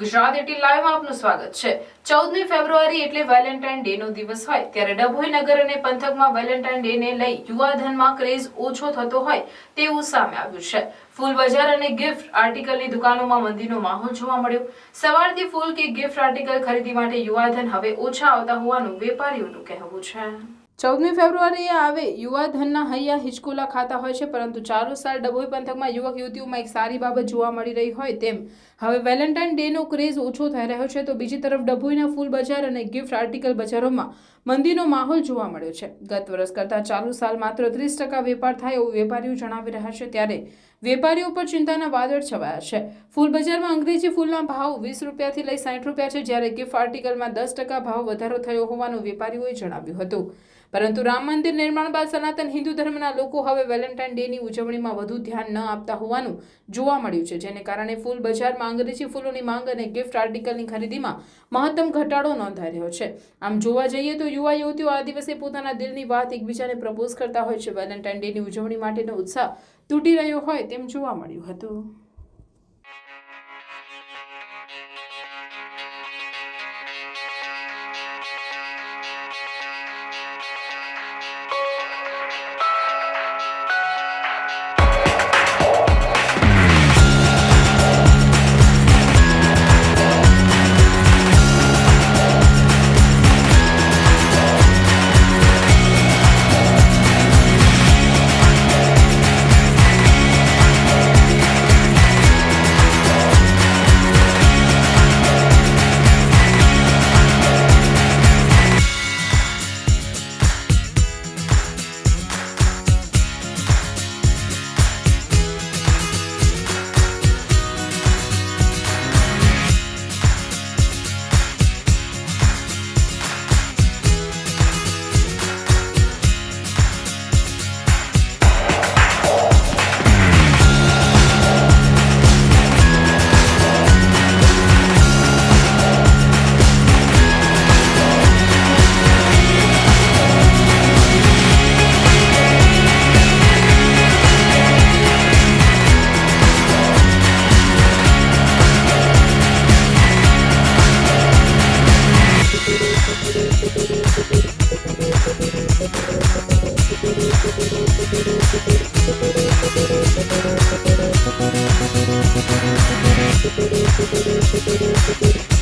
Gujarat at લાઈવમાં આપનું સ્વાગત છે. ચૌદમી ફેબ્રુઆરી એટલે વેલેન્ટાઇન ડે નો દિવસ હોય, ત્યારે ડભોઈ નગર અને પંથકમાં વેલેન્ટાઇન ડે ને લઈ યુવાધનમાં ક્રેઝ ઓછો થતો હોય તેવું સામે આવ્યું છે. ફૂલ બજાર અને ગિફ્ટ આર્ટિકલની દુકાનોમાં મંદીનો માહોલ જોવા મળ્યો. સવારથી ફૂલ કે ગિફ્ટ આર્ટિકલ ખરીદી માટે યુવાધન હવે ઓછા આવતા હોવાનું વેપારીઓનું કહેવું છે. ચૌદમી ફેબ્રુઆરીએ આવે યુવા ધનના હૈયા હિચકોલા ખાતા હોય છે, પરંતુ ચાલુ સાલ ડભોઈ પંથકમાં યુવક યુવતીઓમાં એક સારી બાબત જોવા મળી રહી હોય તેમ. હવે વેલેન્ટાઇન ડેનો ક્રેઝ ઓછો થઈ રહ્યો છે, તો બીજી તરફ ડભોઈના ફૂલ બજાર અને ગિફ્ટ આર્ટિકલ બજારોમાં મંદીનો માહોલ જોવા મળ્યો છે. ગત વર્ષ કરતાં ચાલુ સાલ માત્ર ત્રીસ ટકા વેપાર થાય એવું વેપારીઓ જણાવી રહ્યા છે, ત્યારે વેપારીઓ પર ચિંતાના વાદળ છવાયા છે. ફૂલ બજારમાં અંગ્રેજી ફૂલના ભાવ વીસ રૂપિયાથી લઈ સાઠ રૂપિયા છે, જ્યારે ગિફ્ટ આર્ટિકલમાં દસ ટકા ભાવ વધારો થયો હોવાનું વેપારીઓએ જણાવ્યું હતું. પરંતુ રામ મંદિર નિર્માણ બાદ સનાતન હિન્દુ ધર્મના લોકો હવે વેલેન્ટાઇન ડેની ઉજવણીમાં વધુ ધ્યાન ન આપતા હોવાનું જોવા મળ્યું છે, જેને કારણે ફૂલ બજારમાં અંગ્રેજી ફૂલોની માંગ અને ગિફ્ટ આર્ટિકલની ખરીદીમાં મહત્તમ ઘટાડો નોંધાઈ રહ્યો છે. આમ જોવા જઈએ તો યુવા યુવતીઓ આ દિવસે પોતાના દિલની વાત એકબીજાને પ્રપોઝ કરતા હોય છે. વેલેન્ટાઇન ડેની ઉજવણી માટેનો ઉત્સાહ તૂટી રહ્યો હોય તેમ જોવા મળ્યું હતું. Thank you.